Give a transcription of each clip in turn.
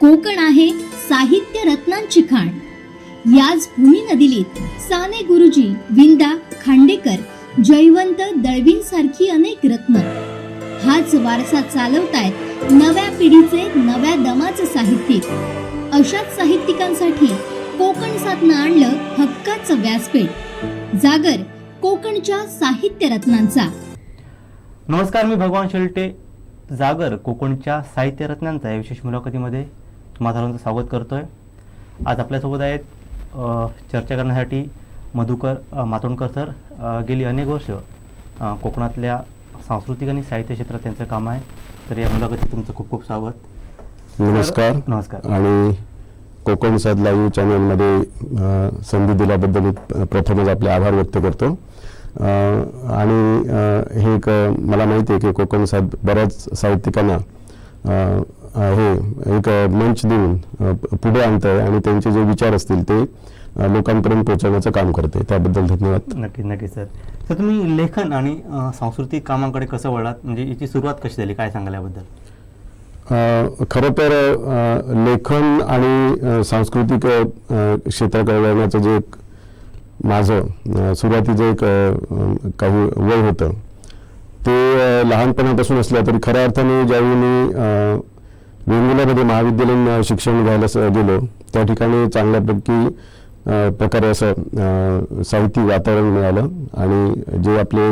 कोकण आहे साहित्य रत्नांची खाण. याच भूमी नदिलीत साने गुरुजी विंदा खांडेकर जयवंत दळवीं सारखी अनेक रत्न. हाच वारसा चालवतायत नव्या पिढीचे नव्या दमाचे साहित्यिक. अशाच साहित्यिकांसाठी कोकण साधनं आणलं हक्काचं व्यासपीठ. जागर कोकणच्या साहित्य रत्नांचा. नमस्कार मी भगवान शेलटे. जागर कोकणच्या साहित्य रत्नांचा या विशेष मुलाखतीमध्ये तुम्हा सर्वांचं स्वागत करतोय. आज आपल्यासोबत आहेत चर्चा करण्यासाठी मधुकर मातोंडकर सर. गेली अनेक वर्ष कोकणातल्या सांस्कृतिक आणि साहित्य क्षेत्रात त्यांचं काम आहे. तर या मुलाखतीत तुमचं खूप खूप स्वागत. नमस्कार. नमस्कार. आणि कोकण साध लाईव्ह चॅनलमध्ये संधी दिल्याबद्दल मी प्रथमच आपले आभार व्यक्त करतो. आणि हे एक मला माहिती आहे की कोकण साध बऱ्याच साहित्यिकांना हे एक मंच देऊन पुढे आणत आहे आणि त्यांचे जे विचार असतील ते लोकांपर्यंत पोहोचवण्याचं काम करते त्याबद्दल धन्यवाद. नक्की नक्की सर. तर तुम्ही लेखन आणि सांस्कृतिक कामांकडे कसं वळलात? म्हणजे याची सुरुवात कशी झाली? काय सांगाल याबद्दल? खरं तर लेखन आणि सांस्कृतिक क्षेत्राकडे वळण्याचं जे एक माझं सुरुवातीचं एक काही वय होतं. ते लहानपणापासून असलं तरी खऱ्या अर्थाने ज्यावेळी मी अ, वेंगुर्ल्यामध्ये महाविद्यालयीन शिक्षण घ्यायला स- गेलो. त्या ठिकाणी चांगल्यापैकी प्रकारे असं साहित्यिक वातावरण मिळालं आणि जे आपले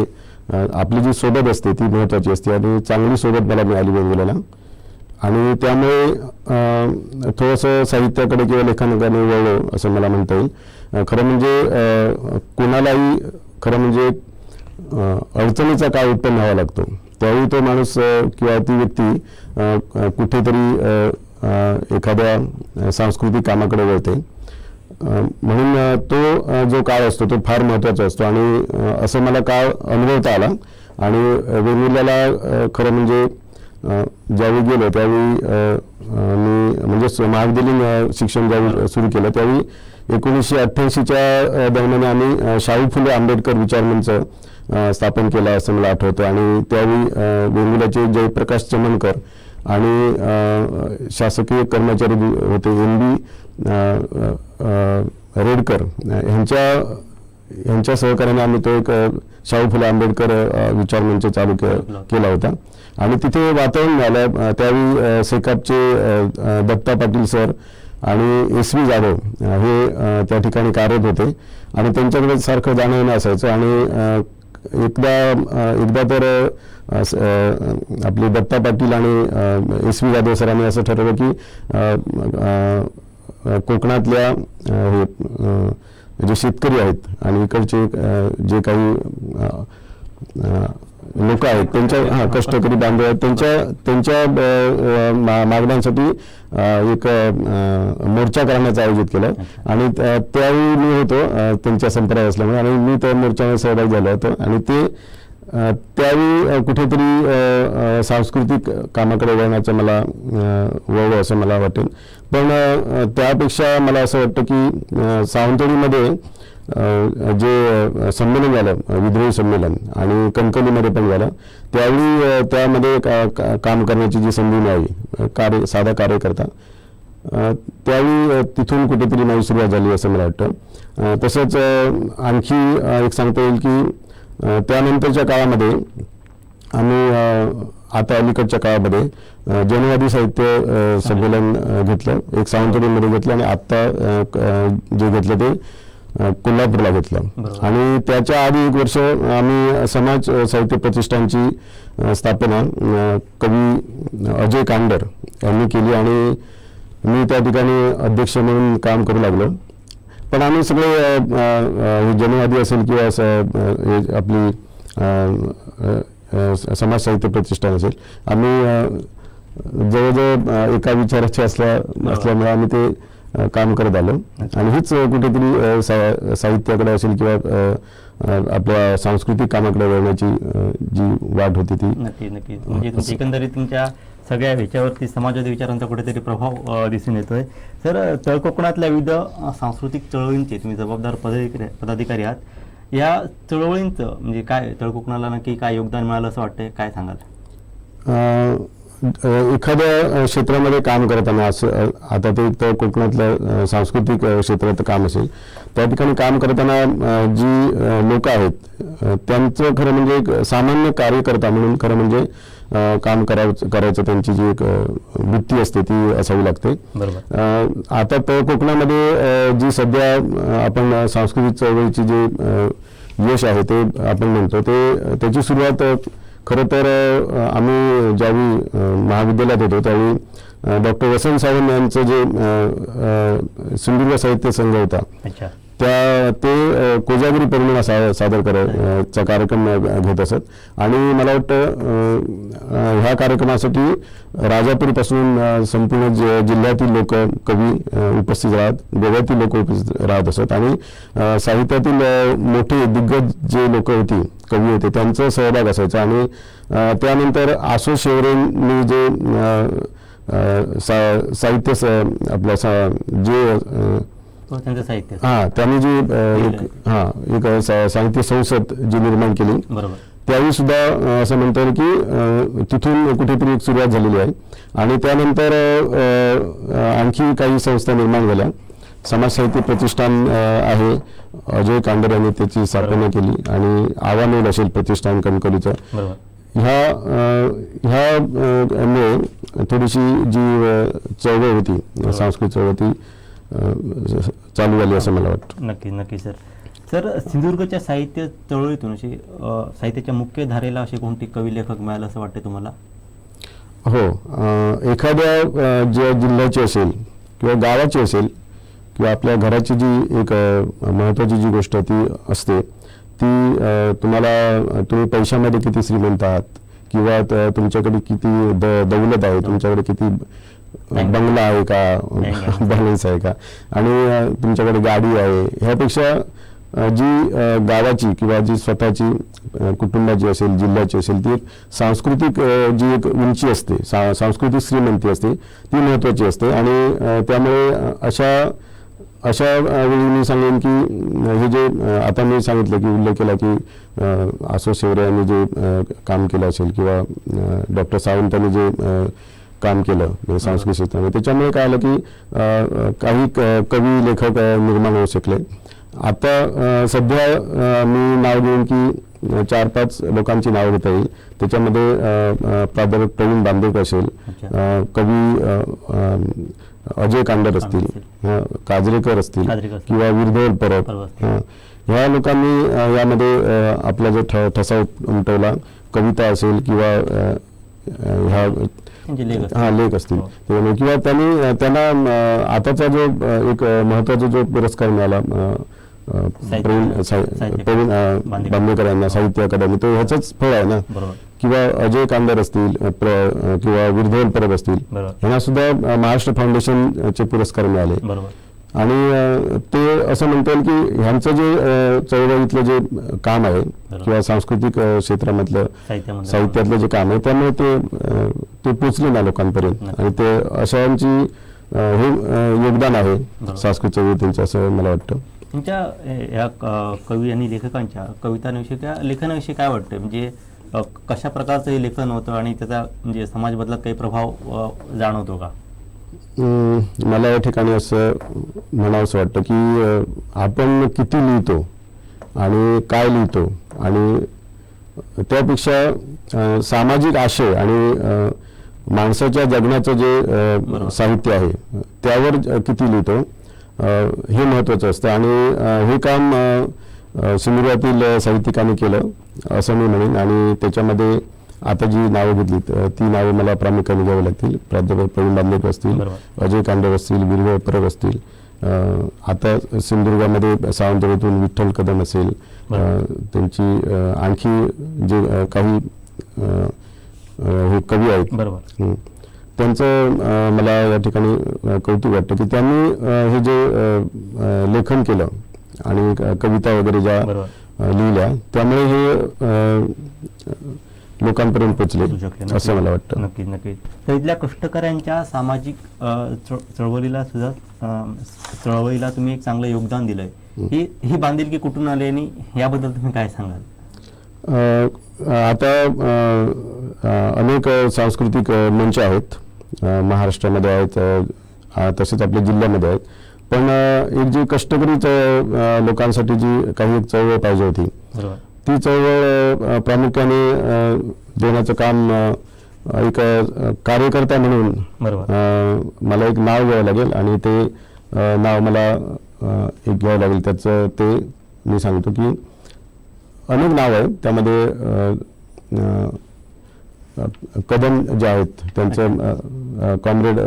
आपली जी सोबत असते ती महत्त्वाची असते आणि चांगली सोबत मला मिळाली वेंगुर्ल्याला. आणि त्यामुळे थोडंसं साहित्याकडे किंवा लेखनाकडे वळलो असं मला म्हणता येईल. खरं म्हणजे कोणालाही खरं म्हणजे अडचणीचा काळ उत्पन्न व्हावा लागतो. त्यावेळी तो माणूस किंवा ती व्यक्ती कुठेतरी एखाद्या सांस्कृतिक कामाकडे वळते. म्हणून तो जो काळ असतो तो फार महत्त्वाचा असतो. आणि असं मला काळ अनुभवता आला. आणि वेगवेगळ्याला वेंगुर्ल्याला खरं म्हणजे ज्यावेळी गेलो त्यावेळी मी म्हणजे महाविद्यालयीन शिक्षण ज्यावेळी सुरू केलं त्यावेळी एकोणीसशे अठ्ठ्याऐंशीच्या दरम्यान आम्ही शाहू फुले आंबेडकर विचारमंच अ, स्थापन केला असं मला आठवतं. आणि त्यावेळी अ, जयप्रकाश चमनकर आणि शासकीय कर्मचारी होते एन बी रेडकर ह्यांच्या यांच्या सहकार्याने आम्ही तो एक शाहू फुले आंबेडकर विचार मंच चालू के केला होता. आणि तिथे वातावरण अ, त्यावेळी सेकापचे दत्ता पाटील सर आणि एस व्ही जाधव हे त्या ठिकाणी कार्यरत होते. आणि त्यांच्याकडे सारखं जाणं येणं असायचं. आणि एकदा एकदा तर आपले दत्ता पाटील आणि एस व्ही जाधव सरांनी असं ठरवलं की कोकणातल्या हे जे शेतकरी आहेत आणि इकडचे जे काही लोक आहेत त्यांच्या हा कष्टकरी बांधव आहेत त्यांच्या त्यांच्या मा- मागण्यांसाठी एक मोर्चा करण्याचं आयोजित केलं. आणि त्यावेळी मी होतो त्यांच्या संपर्कात असल्यामुळे आणि मी त्या मोर्चामध्ये सहभागी झालो होतो. आणि ते त्यावेळी कुठेतरी सांस्कृतिक कामाकडे वळण्याचं मला वळव वळवं असं मला वाटेल. पण त्यापेक्षा मला असं वाटतं की सावंतवाडीमध्ये जे संमेलन झालं विद्रोही संमेलन आणि कणकणीमध्ये पण झालं त्यावेळी त्यामध्ये का- का- काम करण्याची जी संधी मिळाली कार्य साधा कार्यकर्ता त्यावेळी तिथून कुठेतरी माझी सुरुवात झाली असं मला वाटतं. तसंच आणखी एक सांगता येईल की त्यानंतरच्या काळामध्ये आम्ही आता अलीकडच्या काळामध्ये जनवादी साहित्य संमेलन घेतलं. एक सावंतवाडीमध्ये घेतलं आणि आत्ता जे घेतलं ते कोल्हापूरला घेतलं. आणि त्याच्या आधी एक वर्ष आम्ही समाज साहित्य प्रतिष्ठानची स्थापना कवी अजय कांडर यांनी केली. आणि मी त्या ठिकाणी अध्यक्ष म्हणून काम करू लागलो. पण आम्ही सगळे जनवादी असेल किंवा आपली समाज साहित्य प्रतिष्ठान असेल आम्ही जवळजवळ एका विचाराचे असल्या असल्यामुळे आम्ही ते काम करत आलो. आणि हीच कुठेतरी सा- साहित्याकडे असेल किंवा आपल्या सांस्कृतिक कामाकडे वळण्याची जी वाट होती ती. नक्की नक्की म्हणजे एकंदरीत तुमच्या सगळ्या ह्याच्यावरती समाजवादी विचारांचा कुठेतरी प्रभाव दिसून येतोय. तर तळकोकणातल्या विविध सांस्कृतिक चळवळींचे तुम्ही जबाबदार पदाधिकारी पदाधिकारी आहात. या चळवळींचं म्हणजे काय तळकोकणाला नक्की काय योगदान मिळालं असं वाटतंय? काय सांगाल? एखाद्या क्षेत्रामध्ये काम करताना असं आता ते तर कोकणातल्या सांस्कृतिक क्षेत्रात काम असेल त्या ठिकाणी काम करताना जी लोक आहेत त्यांचं खरं म्हणजे एक सामान्य कार्यकर्ता म्हणून खरं म्हणजे काम करायचं करायचं त्यांची जी एक वृत्ती असते ती असावी लागते. आता तर कोकणामध्ये जी सध्या आपण सांस्कृतिक चळवळीची जे यश आहे ते आपण म्हणतो ते त्याची सुरुवात खरं तर आम्ही ज्यावेळी महाविद्यालयात होतो त्यावेळी डॉक्टर वसंत सावंत यांचं जे सिंधुदुर्ग साहित्य संघ होता त्या ते कोजागिरी पौर्णिमा सा सादर करायचा कार्यक्रम घेत असत. आणि मला वाटतं ह्या कार्यक्रमासाठी राजापूरपासून संपूर्ण ज जिल्ह्यातील लोक कवी उपस्थित राहत गोव्यातील लोक उपस्थित राहत असत. आणि साहित्यातील मोठे दिग्गज जे लोक होती कवी होते त्यांचा सहभाग असायचा. आणि त्यानंतर आसो शेवरेंनी जे सा- साहित्य स- आपलं सा- जे तो त्यांचं साहित्य. हा त्यांनी जी एक हा एक साहित्य संसद जी निर्माण केली बरोबर. त्यावेळी सुद्धा असं म्हणता येईल की तिथून कुठेतरी एक सुरुवात झालेली आहे. आणि त्यानंतर आणखी काही संस्था निर्माण झाल्या. समाज साहित्य प्रतिष्ठान आहे. अजय कांडर यांनी त्याची स्थापना केली आणि आव्हान असेल प्रतिष्ठान कणकवलीचं. ह्या अ, ह्या अ, मुळे थोडीशी जी चळवळ होती सांस्कृतिक चळवळ ती अ, चालू झाली असं मला वाटतं. नक्की नक्की सर. सर सिंधुदुर्गच्या साहित्य चळवळीतून अशी साहित्याच्या मुख्य धारेला असे कोणते कवी लेखक मिळाले असं वाटते तुम्हाला? हो एखाद्या ज्या जिल्ह्याची असेल किंवा गावाची असेल किंवा आपल्या घराची जी एक महत्त्वाची जी गोष्ट ती असते ती तुम्हाला तुम्ही पैशामध्ये किती श्रीमंत आहात किंवा तुमच्याकडे किती द दौलत आहे तुमच्याकडे किती. बंगला आहे का. बॅलन्स आहे का? आणि तुमच्याकडे गाडी आहे. ह्यापेक्षा जी गावाची किंवा जी स्वतःची कुटुंबाची असेल जिल्ह्याची असेल ती एक सांस्कृतिक जी एक उंची असते सा सांस्कृतिक श्रीमंती असते ती महत्त्वाची असते. आणि त्यामुळे अशा अशा वेळी मी सांगेन की हे जे आता मी सांगितलं की उल्लेख केला की आसो शेवरे यांनी जे काम केलं असेल किंवा डॉक्टर सावंतांनी जे अ, काम केलं म्हणजे सांस्कृतिक क्षेत्रामध्ये त्याच्यामुळे काय आलं की काही कवी लेखक निर्माण होऊ शकले आता सध्या मी नाव घेईन की चार पाच लोकांची नावं घेता येईल त्याच्यामध्ये प्राध्यापक प्रवीण बांदेकर असेल कवी अजय कांडर असतील काजरेकर असतील. किंवा विरधोल परब. ह्या लोकांनी यामध्ये आपला जो ठ ठसा उम- उमटवला कविता असेल किंवा ह्या. हा लेख असतील हो. किंवा त्यांनी त्यांना आताचा जो एक अ, महत्त्वाचा जो पुरस्कार मिळाला प्रवीण बांदेकर. यांना साहित्य अकादमी तो ह्याचंच फळ आहे ना? किंवा अजय कांदर असतील किंवा विरधोल परब असतील बरोबर. यांना सुद्धा महाराष्ट्र फाउंडेशनचे पुरस्कार मिळाले. आणि ते असं म्हणता येईल की ह्यांचं जे चळवळीतलं जे काम आहे किंवा सांस्कृतिक क्षेत्रामधलं साहित्यातलं जे काम आहे त्यामुळे ते ते पोचले ना लोकांपर्यंत. आणि ते अशांची हे योगदान आहे. सांस्कृतिक चळवळीचं असं मला वाटतं तुमच्या या कवी आणि लेखकांच्या कवितांविषयी किंवा लेखनाविषयी काय वाटतं म्हणजे कशा प्रकारचं हे लेखन होतं आणि त्याचा म्हणजे समाज बदलात काही प्रभाव जाणवतो का मला या ठिकाणी असं म्हणावंसं वाटतं की आपण किती लिहितो आणि काय लिहितो आणि त्यापेक्षा सामाजिक आशय आणि माणसाच्या जगण्याचं जे साहित्य आहे त्यावर किती लिहितो? हे महत्त्वाचं असतं. आणि हे काम सिंधुदुर्गातील साहित्यिकांनी केलं असं मी म्हणेन. आणि त्याच्यामध्ये आता जी नावं घेतलीत अ, ती नावं मला प्रामुख्याने घ्यावी लागतील. प्राध्यापक प्रवीण बांदेकर असतील. अजय कांडव असतील वीरभय परब असतील आता सिंधुदुर्गामध्ये सावंतवाडीतून विठ्ठल कदम असेल त्यांची आणखी जे काही हे कवी आहेत. बरोबर. त्यांचं मला या ठिकाणी कौतुक वाटतं की त्यांनी हे जे लेखन केलं आणि कविता वगैरे ज्या लिहिल्या त्यामुळे हे लोकांपर्यंत पोचले असू मला वाटतं. नक्कीच नक्कीच तर इथल्या कष्टकऱ्यांच्या सामाजिक चळवळीला सुद्धा चळवळीला तुम्ही एक चांगलं योगदान दिलंय. ही ही बांधिलकी कुठून आली आणि याबद्दल तुम्ही काय सांगाल? अ, आता अनेक सांस्कृतिक मंच आहेत. महाराष्ट्रामध्ये आहेत तसेच आपल्या जिल्ह्यामध्ये आहेत. पण एक जी कष्टकरी लोकांसाठी जी काही एक चळवळ पाहिजे होती ती चळवळ प्रामुख्याने देण्याचं काम एक कार्यकर्ता म्हणून मला एक नाव घ्यावं लागेल आणि ते नाव मला एक घ्यावं लागेल. त्याचं ते मी सांगतो की अनेक नाव आहेत. त्यामध्ये कदम जे आहेत त्यांचं कॉम्रेड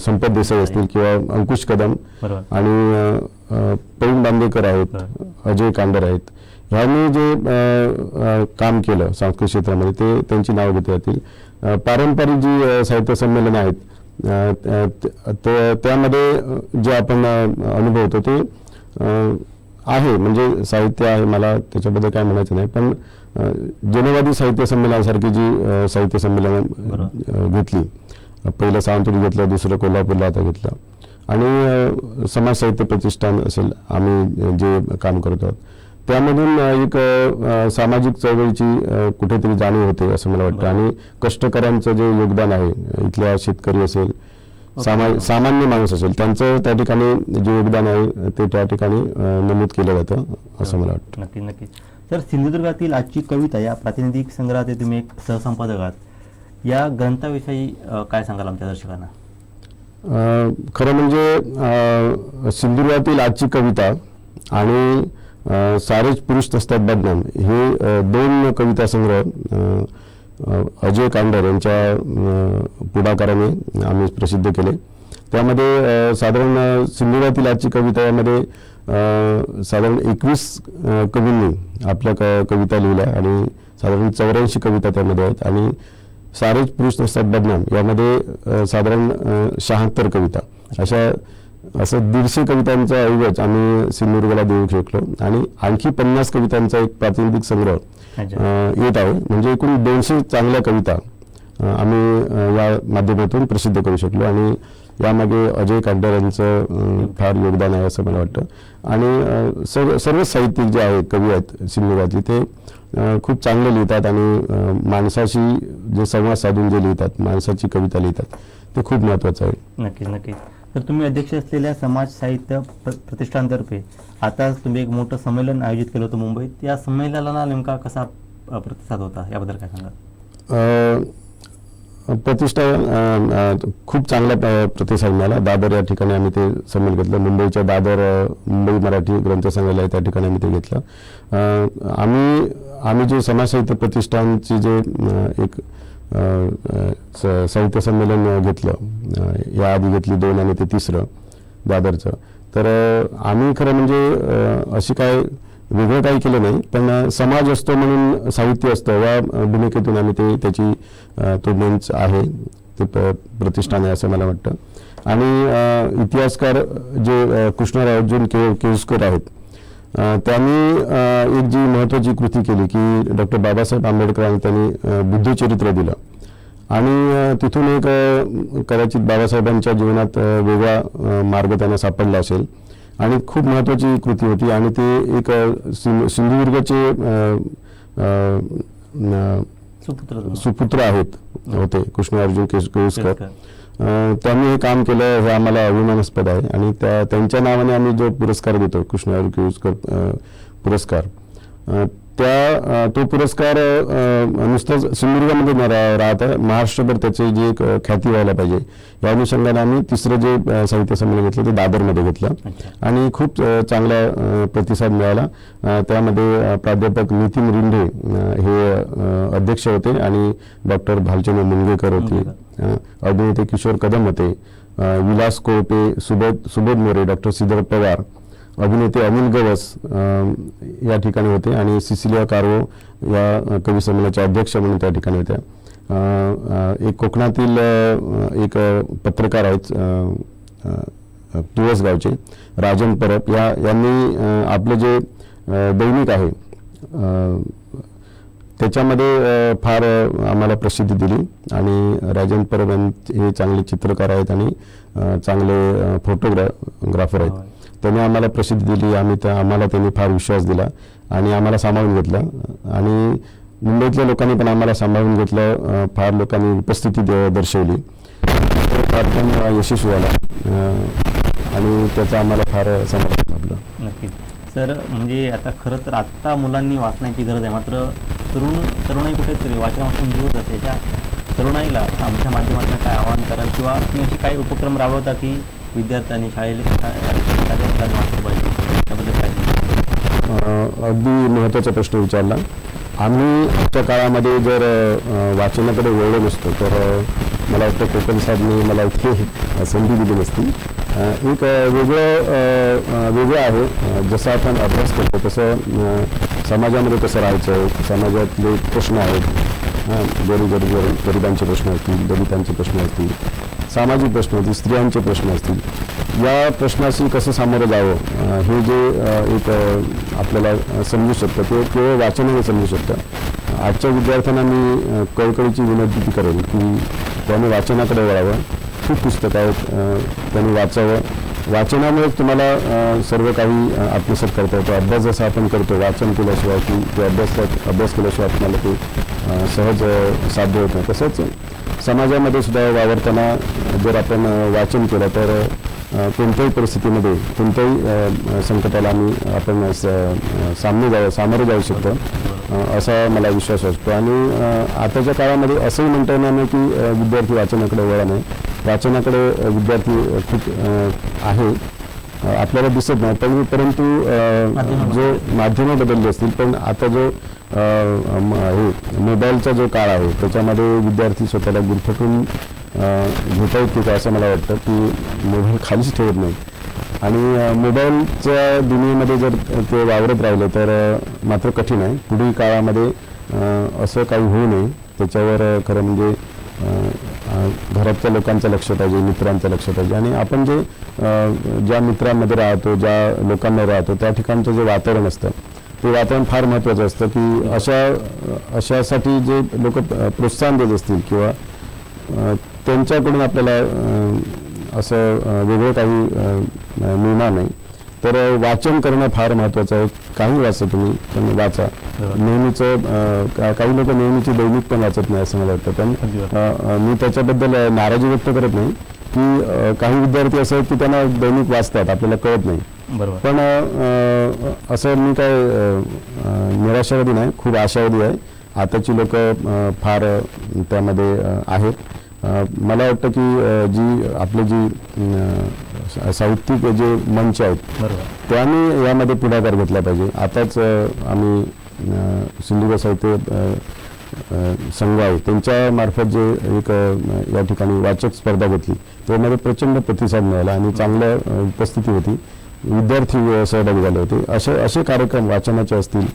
संपत देसाई असतील किंवा अंकुश कदम आणि प्रवीण बांदेकर आहेत अजय कांडर आहेत. ह्यांनी जे काम केलं सांस्कृतिक क्षेत्रामध्ये ते त्यांची नावं घेतली जातील अ, पारंपरिक जी साहित्य संमेलनं आहेत त्यामध्ये जे आपण अनुभवतो ते आहे. म्हणजे साहित्य आहे मला त्याच्याबद्दल काय म्हणायचं नाही पण जनवादी साहित्य संमेलनासारखी जी साहित्य संमेलनं घेतली. पहिलं सावंतवाडी घेतलं दुसरं कोल्हापूरला आता घेतलं. आणि समाज साहित्य प्रतिष्ठान असेल आम्ही जे काम करतो त्यामधून एक सामाजिक चळवळीची कुठेतरी जाणीव होते असं मला वाटतं. आणि कष्टकऱ्यांचं जे योगदान आहे इथल्या शेतकरी असेल सामा सामान्य माणूस असेल त्यांचं त्या ठिकाणी जे योगदान आहे ते त्या ठिकाणी नमूद केलं जातं असं मला वाटतं. नक्की नक्की. तर सिंधुदुर्गातील आजची कविता या प्रातिनिधिक संग्रहाचे तुम्ही एक सहसंपादक आहात. या ग्रंथाविषयी काय सांगाल आमच्या दर्शकांना? खरं म्हणजे सिंधुदुर्गातील आजची कविता आणि सारेच पुरुष नसतात बदनाम हे दोन कविता संग्रह अजय कांडर यांच्या पुढाकाराने आम्ही प्रसिद्ध केले. त्यामध्ये साधारण सिंधुदुर्गातील आजची कविता यामध्ये साधारण एकवीस कवींनी आपल्या क कविता लिहिल्या आणि साधारण चौऱ्याऐंशी कविता त्यामध्ये आहेत आणि सारेच पुरुष नसतात बदनाम यामध्ये साधारण शहात्तर कविता. अशा असं दीडशे कवितांचा ऐवज आम्ही सिंधुदुर्गाला देऊ शकलो आणि आणखी पन्नास कवितांचा एक प्रातिनिधिक संग्रह येत आहे. म्हणजे एकूण दोनशे चांगल्या कविता आम्ही या माध्यमातून प्रसिद्ध करू शकलो आणि यामागे अजय कांडर यांचं फार योगदान आहे असं मला वाटतं. आणि सर्व सर्व साहित्यिक जे आहेत कवी आहेत सिंधुदुर्गातले ते खूप चांगले लिहितात आणि माणसाशी जे संवाद साधून जे लिहितात माणसाची कविता लिहितात ते खूप महत्त्वाचं आहे. नक्कीच नक्कीच. तर तुम्ही अध्यक्ष असलेल्या समाज साहित्य प्र- प्रतिष्ठानतर्फे आता तुम्ही एक मोठं संमेलन आयोजित केलं होतं मुंबईत. या संमेलनाला नेमका कसा प्रतिसाद होता? याबद्दल काय सांगाल? अ, प्रतिष्ठा खूप चांगला प्रतिसाद मिळाला. दादर या ठिकाणी आम्ही ते संमेलन घेतलं. मुंबईच्या दादर मुंबई मराठी ग्रंथसंग्रहालय आहे त्या ठिकाणी आम्ही ते घेतलं. आम्ही आम्ही जे समाज साहित्य प्रतिष्ठानची जे एक स- साहित्य संमेलन घेतलं. याआधी घेतली दोन आणि ते तिसरं दादरचं. तर आम्ही खरं म्हणजे अशी काय वेगळं काही केलं नाही पण समाज असतो म्हणून साहित्य असतं. या भूमिकेतून आम्ही ते त्याची तो मंच आहे ते प- प्रतिष्ठान आहे असं मला वाटतं. आणि इतिहासकार जे कृष्णराव अर्जुन के केळुसकर आहेत त्यांनी एक जी महत्त्वाची कृती केली की डॉक्टर बाबासाहेब आंबेडकरांनी त्यांनी बुद्धचरित्र दिलं. आणि तिथून एक कदाचित बाबासाहेबांच्या जीवनात वेगळा मार्ग त्यांना सापडला असेल. आणि खूप महत्त्वाची कृती होती. आणि ते एक सिंधुदुर्गचे सुपुत्र आहेत होते कृष्ण अर्जुन केस केळुसकर. केळुसकर. अ, त्यांनी हे काम केलं हे आम्हाला अभिमानास्पद आहे. आणि त्या त्यांच्या नावाने आम्ही जो पुरस्कार देतो कृष्ण अर्जुन केळुसकर अ, पुरस्कार त्या तो पुरस्कार नुसतंच सिंधुदुर्गामध्ये राहता महाराष्ट्रभर त्याची जी एक ख्याती व्हायला पाहिजे. या अनुषंगाने आम्ही तिसरं जे साहित्य संमेलन घेतलं ते दादरमध्ये घेतलं. आणि खूप चांगला प्रतिसाद मिळाला. त्यामध्ये प्राध्यापक नितीन रिंढे हे अध्यक्ष होते आणि डॉक्टर भालचंद्र मुनगेकर होते. अभिनेते किशोर कदम होते. विलास कोळपे सुबोध सुबोध मोरे डॉक्टर श्रीधर पवार अभिनेते अनिल गवस या ठिकाणी होते आणि सिसिलिया कार्वो या कवी संमेलनाच्या अध्यक्ष म्हणून त्या ठिकाणी होत्या. एक कोकणातील एक पत्रकार आहेत अ, अ, तुळसगावचे राजन परब या यांनी आपलं जे दैनिक आहे त्याच्यामध्ये फार आम्हाला प्रसिद्धी दिली आणि राजन परब हे चांगले चित्रकार आहेत आणि चांगले फोटोग्रा ग्राफर आहेत. त्यांनी आम्हाला प्रसिद्धी दिली आम्ही त्या आम्हाला त्यांनी फार विश्वास दिला आणि आम्हाला सांभाळून घेतलं. आणि मुंबईतल्या लोकांनी पण आम्हाला सांभाळून घेतलं फार लोकांनी उपस्थिती दर्शवली. फार कार्यक्रम यशस्वी झाला. आणि त्याचा आम्हाला फार समाधान लाभलं. नक्कीच. सर म्हणजे आता खरं तर आत्ता मुलांनी वाचण्याची गरज आहे. मात्र तरुण तरुणाई कुठेतरी वाचनापासून दूर जाते. त्या तरुणाईला आमच्या माध्यमातून काय आवाहन कराल? किंवा तुम्ही असे काही उपक्रम राबवता की विद्यार्थ्यांनी शाळेला शाळेत पाहिजे. त्याबद्दल काय अगदी महत्त्वाचा प्रश्न विचारला. आम्ही आजच्या काळामध्ये जर वाचनाकडे वळलो नसतो तर मला वाटतं कोकण साहेबने मला इथे संधी दिली नसती. एक वेगळं वेगळं आहे. जसं आपण अभ्यास करतो तसं समाजामध्ये कसं राहायचं समाजातले प्रश्न आहेत. गरीब गरीब गरिबांचे प्रश्न असतील दलितांचे प्रश्न असतील सामाजिक प्रश्न असतील स्त्रियांचे प्रश्न असतील. या प्रश्नाशी कसं सामोरं जावं? हे जे एक आपल्याला समजू शकतं ते केवळ वाचनाने समजू शकतं. आजच्या विद्यार्थ्यांना मी कळकळीची विनंती करेन की त्यांनी वाचनाकडे वळावं. खूप पुस्तकं आहेत त्याने त्यांनी वाचावं. वाचनामुळेच तुम्हाला सर्व काही आत्मसात करता येतो. अभ्यास जसा आपण करतो वाचन केल्याशिवाय की ते अभ्यास अभ्यास केल्याशिवाय आपल्याला ते सहज साध्य होत नाही. तसंच समाजामध्ये सुद्धा वावरताना जर आपण वाचन केलं तर कोणत्याही परिस्थितीमध्ये कोणत्याही संकटाला आम्ही आपण स- सामने जाऊ सामोरे जाऊ शकतो. असा मला विश्वास असतो. आणि आताच्या काळामध्ये असंही म्हणता येणार नाही की विद्यार्थी वाचनाकडे वळा नाही. वाचनाकडे विद्यार्थी खूप आहे. आपल्याला दिसत नाही पण परंतु जो माध्यमं बदलली असतील पण आता जो हे मोबाईलचा जो काळ आहे त्याच्यामध्ये विद्यार्थी स्वतःला गुरफटून घेता येतो का असं मला वाटतं की मोबाईल खालीच ठेवत नाही. आणि मोबाईलच्या दुनियेमध्ये जर ते वावरत राहिले तर मात्र कठीण आहे. पुढील काळामध्ये असं काही होऊ नये. त्याच्यावर खरं म्हणजे घरातल्या लोकांचं लक्ष पाहिजे मित्रांचं लक्ष पाहिजे. आणि आपण जे ज्या मित्रांमध्ये राहतो ज्या लोकांना राहतो त्या ठिकाणचं जे वातावरण असतं ते वातावरण फार महत्त्वाचं असतं की अशा अशासाठी जे लोक प्रोत्साहन देत असतील किंवा त्यांच्याकडून आपल्याला असं वेगळं काही मिळणार नाही. तर वाचन करणं फार महत्त्वाचं आहे. काही वाचा तुम्ही पण वाचा. बरोबर. नेहमीचं काही लोक नेहमीची दैनिक पण वाचत नाही असं मला वाटतं. पण मी त्याच्याबद्दल नाराजी व्यक्त करत नाही की काही विद्यार्थी असे आहेत की त्यांना दैनिक वाचतात आपल्याला कळत नाही. पण असं मी काय निराशावादी नाही खूप आशावादी आहे. आताची लोक फार त्यामध्ये आहेत. मला वाटतं की जी आपले जी साहित्यिक जे मंच आहेत त्यांनी यामध्ये पुढाकार घेतला पाहिजे. आताच आम्ही सिंधुदुर्ग साहित्य संघ आहे त्यांच्या मार्फत जे एक या ठिकाणी वाचक स्पर्धा घेतली. त्यामध्ये प्रचंड प्रतिसाद मिळाला आणि चांगल्या उपस्थिती होती. विद्यार्थी सहभागी झाले होते. असे असे कार्यक्रम वाचनाचे असतील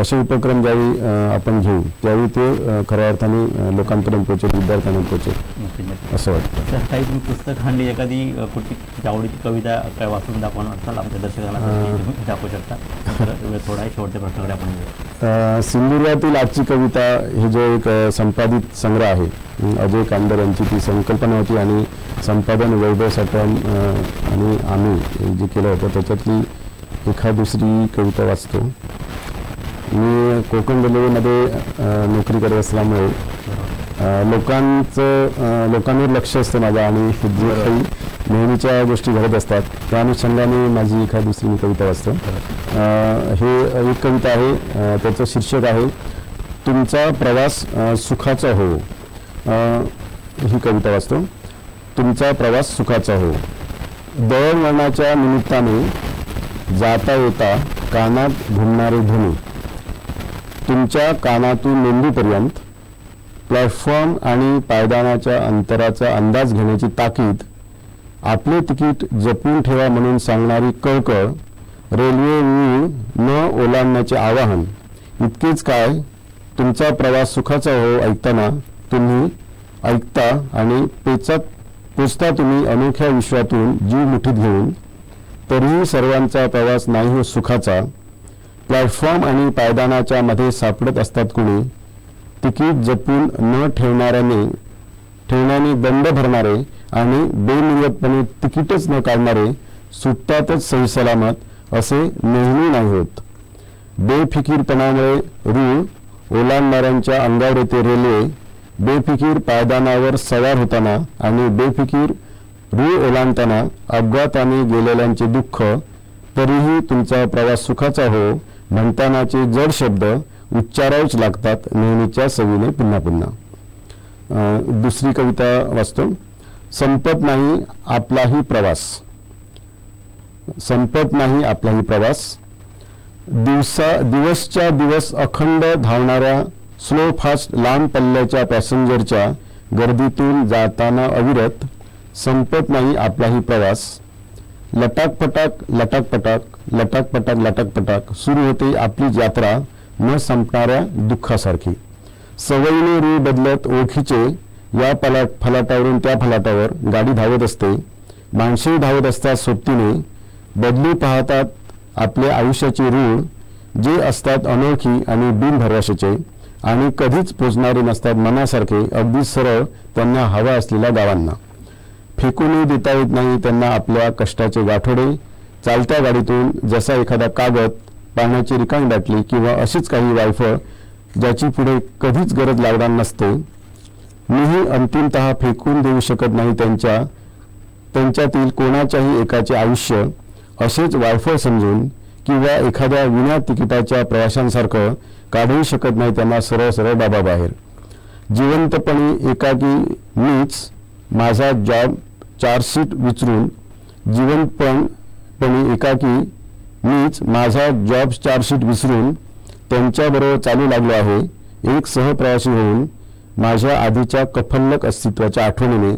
असे उपक्रम ज्यावेळी आपण घेऊ त्यावेळी ते खऱ्या अर्थाने लोकांपर्यंत पोहोचेल विद्यार्थ्यांपर्यंत पोहोचेल असं वाटतं. काही तुम्ही पुस्तक आणली एखादी कुठली आवडीची कविता काय वाचून दाखवणार असाल आमच्या दर्शकांना दाखवू शकता. थोडा शेवटच्या प्रश्नाकडे आपण सिंधुदुर्गातील आजची कविता ही जो एक संपादित संग्रह आहे अजय कांदर यांची ती संकल्पना होती आणि संपादन वैभव साठवण आणि आम्ही जे केलं होतं त्याच्यातली एखाद दुसरी कविता वाचतो. मी कोकण रेल्वेमध्ये नोकरी करत असल्यामुळे लोकांचं लोकांवर लक्ष असतं माझं आणि जे काही नेहमीच्या गोष्टी घडत असतात. त्या अनुषंगाने माझी एखाद दुसरी मी कविता वाचतो. हे एक कविता आहे त्याचं शीर्षक आहे तुमचा प्रवास सुखाचा हो. ही कविता वाचतो. तुमचा प्रवास सुखाचा हो. दळणवळणाच्या निमित्ताने जाता येता कानात घुमणारे ध्वनी तुमच्या कानातून मेंदूपर्यंत प्लॅटफॉर्म आणि पायदानाच्या अंतराचा अंदाज घेण्याची ताकीद आपले तिकीट जपून ठेवा म्हणून सांगणारी कळकळ रेल्वे रूळ न ओलांडण्याचे आवाहन इतकेच काय तुमचा प्रवास सुखाचा हो ऐकताना तुम्ही ऐकता आणि पेचत पोचता तुम्ही अनोख्या विश्वातून जीव मुठीत घेऊन तरीही सर्वांचा प्रवास नाही हो सुखाचा. प्लॅटफॉर्म आणि पायदानाच्या मध्ये सापडत असतात कुणी तिकीट जपून न ठेवणाऱ्याने ठेवण्याने दंड भरणारे आणि बेनियतपणे तिकीटच न काढणारे सुटतातच सही सलामत असे नेहमी नाही होत. बेफिकीरपणामुळे रूळ ओलांडणाऱ्यांच्या अंगावर येते रेल्वे बेफिकीर पायदानावर सवार होताना आणि बेफिकीर रूळ ओलांडताना अपघाताने गेलेल्यांचे दुःख तरीही तुमचा प्रवास सुखाचा हो म्हणतानाचे जड शब्द उच्चारावेच लागतात. नेहमीच्या सवीने पुन्हा पुन्हा. दुसरी कविता वाचतो. संपत नाही आपलाही प्रवास. संपत नाही आपलाही प्रवास. दिवसा दिवसच्या दिवस अखंड धावणाऱ्या स्लो फास्ट लांब पल्ल्याच्या पॅसेंजरच्या गर्दीतून जाताना अविरत संपत नाही आपलाही प्रवास. लटाकपटाक लटाकपटाक लटक पटक लटक पटक सुरू होते आपली यात्रा न संपणाऱ्या दुःखासारखी. सवयीने रूळ बदलत ओळखीचे या पलाट फलाटावरून त्या फलाटावर गाडी धावत असते. माणसे धावत असतात सोबतीने. बदलू पाहतात आपले आयुष्याचे रूळ जे असतात अनोळखी आणि बिनभरवशाचे आणि कधीच पोचणारे नसतात मनासारखे अगदी सरळ त्यांना हवा असलेल्या गावांना. फेकूनही देता येत नाही त्यांना आपल्या कष्टाचे गाठोडे चालत्या गाडीतून जसा एखादा कागद पाण्याची रिकामी दाटली किंवा अशीच काही वायफळ ज्याची पुढे कधीच गरज लागणार नसते मीही अंतिमत फेकून देऊ शकत नाही त्यांच्या त्यांच्यातील कोणाच्याही एकाचे आयुष्य असेच वायफळ समजून किंवा एखाद्या विना तिकिटाच्या प्रवाशांसारखं काढू शकत नाही त्यांना सरळ सरळ बाबाबाहेर जिवंतपणी एकाकी मीच माझा जॉब चार्जशीट विचरून जिवंतपण जीवनपणपणी एकाकी मीच माझा जॉब चार सीट विसरून त्यांच्याबरोबर चालू लागलो आहे. एक सहप्रवासी होऊन माझ्या आधीच्या कफल्लक अस्तित्वाच्या आठवणीने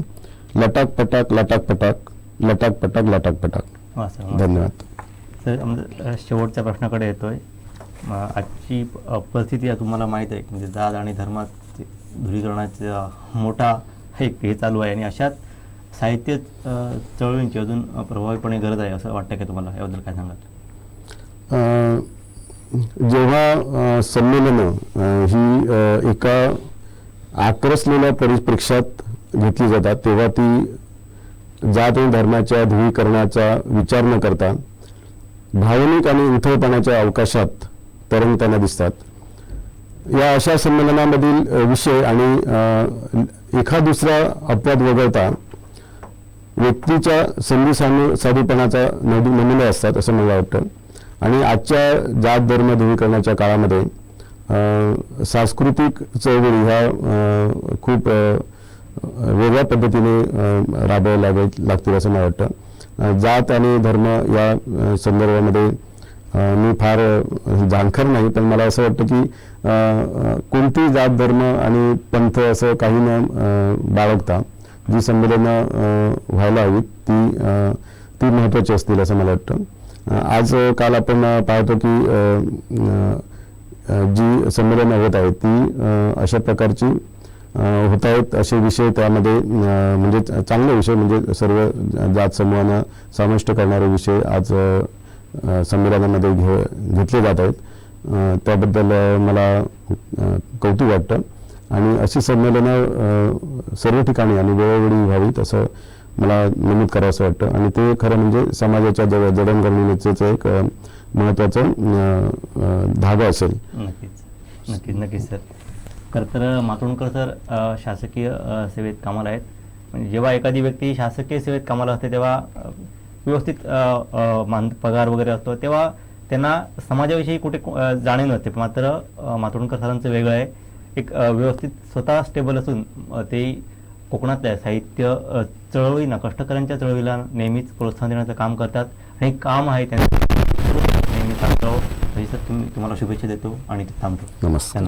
लटाक पटाक लटाक पटाक लटाक पटाक लटाक पटाक. वा सर वा. धन्यवाद अ, शेवटच्या प्रश्नाकडे येतोय. आजची परिस्थिती तुम्हाला माहीत आहे म्हणजे जात आणि धर्मात ध्रुवीकरणाचा मोठा एक हे चालू आहे आणि अशात साहित्य चळवळींची अजून प्रभावीपणे गरज आहे असं वाटतं का तुम्हाला? याबद्दल काय सांगाल? जेव्हा संमेलनं ही एका आक्रसलेल्या परिप्रेक्षात घेतली जातात तेव्हा ती जात आणि धर्माच्या ध्रुवीकरणाचा विचार न करता भावनिक आणि उथळपणाच्या अवकाशात तरंगताना दिसतात. या अशा संमेलनामधील विषय आणि एखा दुसरा अपवाद वगळता व्यक्तीच्या संधी साधू साधूपणाचा नदी नमुने असतात असं मला वाटतं. आणि आजच्या जात धर्म ध्रुवीकरणाच्या काळामध्ये सांस्कृतिक चळवळी ह्या खूप वेगळ्या पद्धतीने राबवायला लागाय- लागतील असं मला वाटतं. जात आणि धर्म या संदर्भामध्ये मी फार जाणकार नाही पण मला असं वाटतं की कोणती जात धर्म आणि पंथ असं काही न बाळगता जी संमेलनं व्हायला हवीत ती ती महत्त्वाची असतील असं मला वाटतं. आज काल आपण पाहतो की जी संमेलनं होत आहेत ती अशा प्रकारची होत आहेत असे विषय त्यामध्ये म्हणजे चांगले विषय म्हणजे सर्व जात समूहांना समाविष्ट करणारे विषय आज संमेलनामध्ये घे घेतले जात आहेत. त्याबद्दल मला कौतुक वाटतं. आणि अशी संमेलनं सर्व ठिकाणी आणि वेळोवेळी व्हावीत असं मला नमूद करायचं वाटतं. आणि ते खरं म्हणजे समाजाच्या जवळ जडणघडणीचं एक महत्त्वाचं धागा असेल. नक्कीच. नक्कीच नक्कीच सर. खरं तर मातोंडकर सर शासकीय सेवेत कामाला आहेत. म्हणजे जेव्हा एखादी व्यक्ती शासकीय सेवेत कामाला असते तेव्हा व्यवस्थित मान पगार वगैरे असतो. तेव्हा त्यांना समाजाविषयी कुठे जाणे जाणीव नसते. मात्र मातोंडकर सरांचं वेगळं आहे. एक व्यवस्थित स्वतः स्टेबल असून ते कोकणातल्या साहित्य चळवळींना कष्टकऱ्यांच्या चळवळीला नेहमीच प्रोत्साहन देण्याचं काम करतात. आणि काम आहे त्यांचं नेहमी तुम्ही तुम्हाला शुभेच्छा देतो आणि थांबतो. नमस्कार.